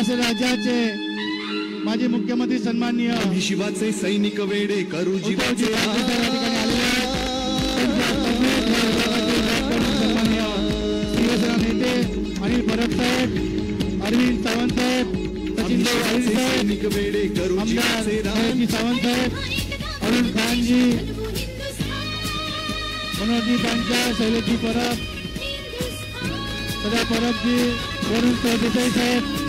महाराष्ट्र राज्याचे माजी मुख्यमंत्री सन्माननीय शिवाचे सैनिक वेडे करू जीवाचे सन्माननीय शिवसेना नेते अनिल परब साहेब अरविंद सावंत साहेब सचिन भाऊ अहिर साहेब सैनिक वेडे करू आमदार जीवाचे राम. जयंती सावंत साहेब अरुण खानजी मनोजी पांचाळ शैलजी परब सदा परबजी वरुण सरदेसाई साहेब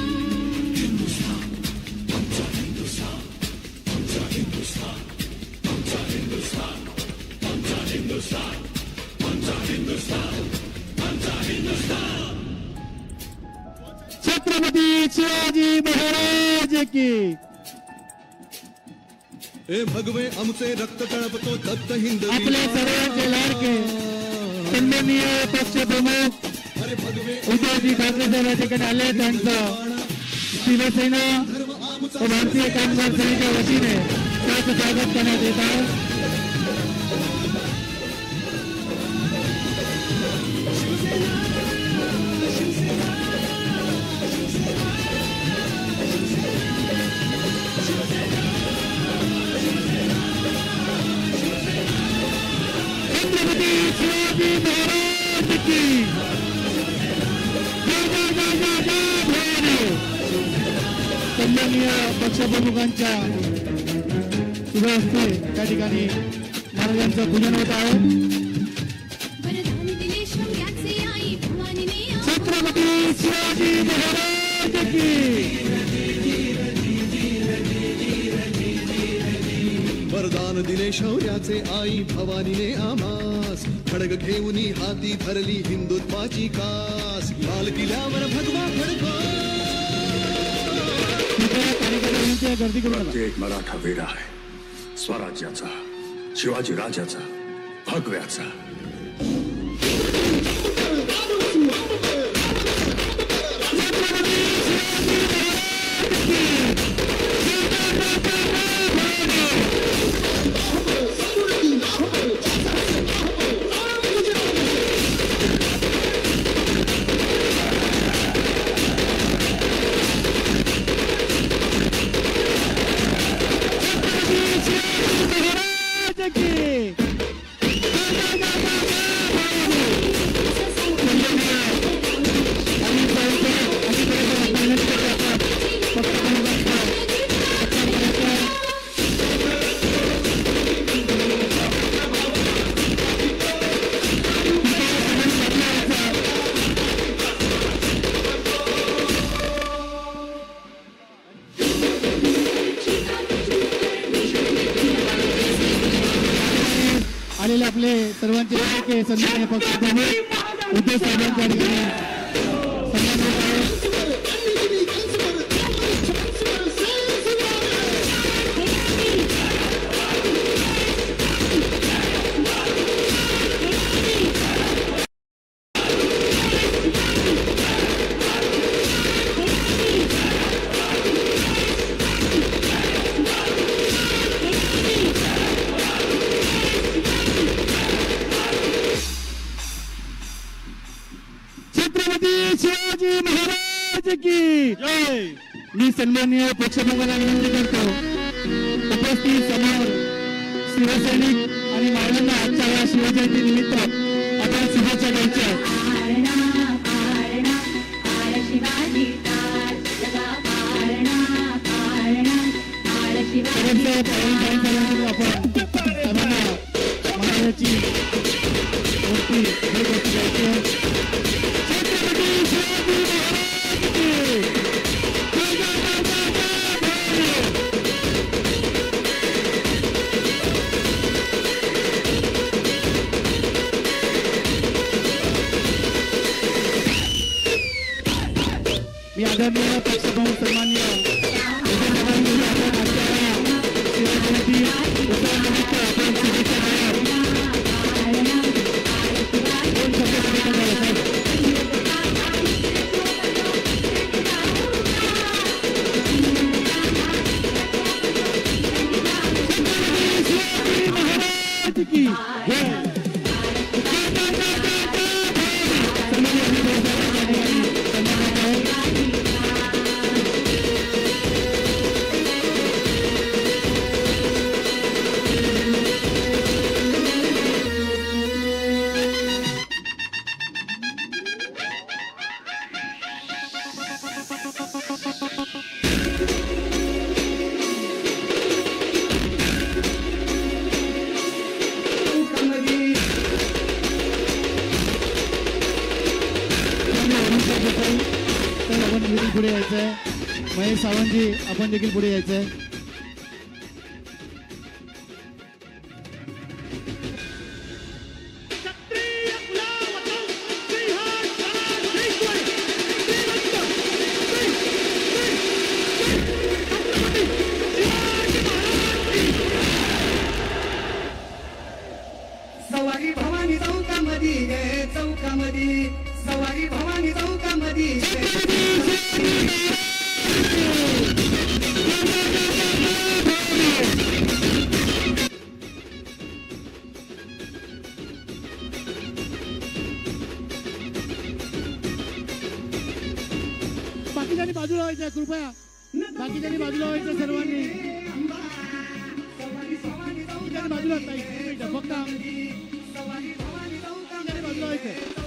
छत्रपती शिवाजी महाराज की। हे भगवे आमचे रक्त तळपतो दत्त हिंद आपले सर्वांचे लाडके सन्माननीय पक्ष प्रमुख अरे भगवे उद्धवजी ठाकरे साहेब या ठिकाणी आले त्यांचं शिवसेना व भारतीय कामगार सेनेच्या वतीने। त्याचं स्वागत करण्यात येत आहे शिवाजी महाराज की जय सन्माननीय पक्षप्रमुखांच्या शुभ हस्ते त्या ठिकाणी महाराजांचं पूजन होत आहे वरदान दिले शौर्याचे आई भवानीने आमास. खडग घेऊन हाती धरली हिंदुत्वाची कास. लाल किल्ल्यावर भगवा फडको प्रत्येक मराठा वेडा आहे. स्वराज्याचा शिवाजी राजाचा भगव्याचा. महाराज की ಸನ್ಮಾನ್ಯ ಪಕ್ಷದಲ್ಲಿ ಉದ್ದೇಶ की मी सन्माननीय पक्षप्रमुखांना विनंती करतो उपस्थित समोर शिवसैनिक आणि महिलांना आजच्या या शिवजयंती निमित्त आपण शुभेच्छा द्यायच्या. आपण सर्वांना महाराजाची मूर्ती भेट वस्तू द्यायची मी आदरणीय पक्षप्रमुख सन्माननीय पुढे यायचं आहे महेश सावंतजी आपण देखील पुढे यायचं आहे कृपया बाकी त्यांनी बाजूला व्हायचं सर्वांनी बाजूला फक्त बाजूला व्हायचं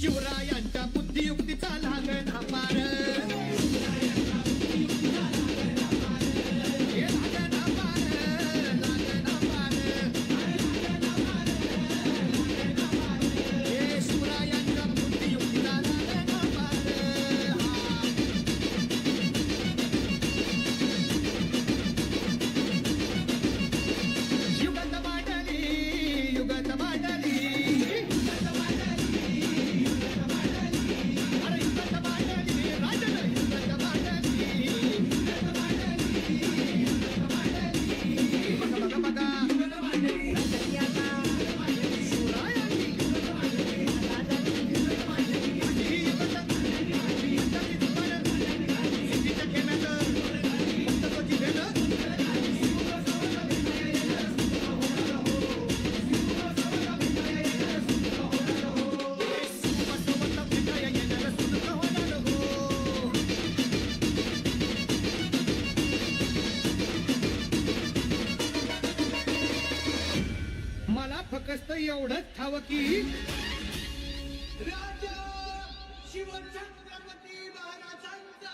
शिवरायांच्या बुद्धियुक्तीचा लागण अपार एवढंच ठाव की राजा शिवछत्रपती महाराजांचा.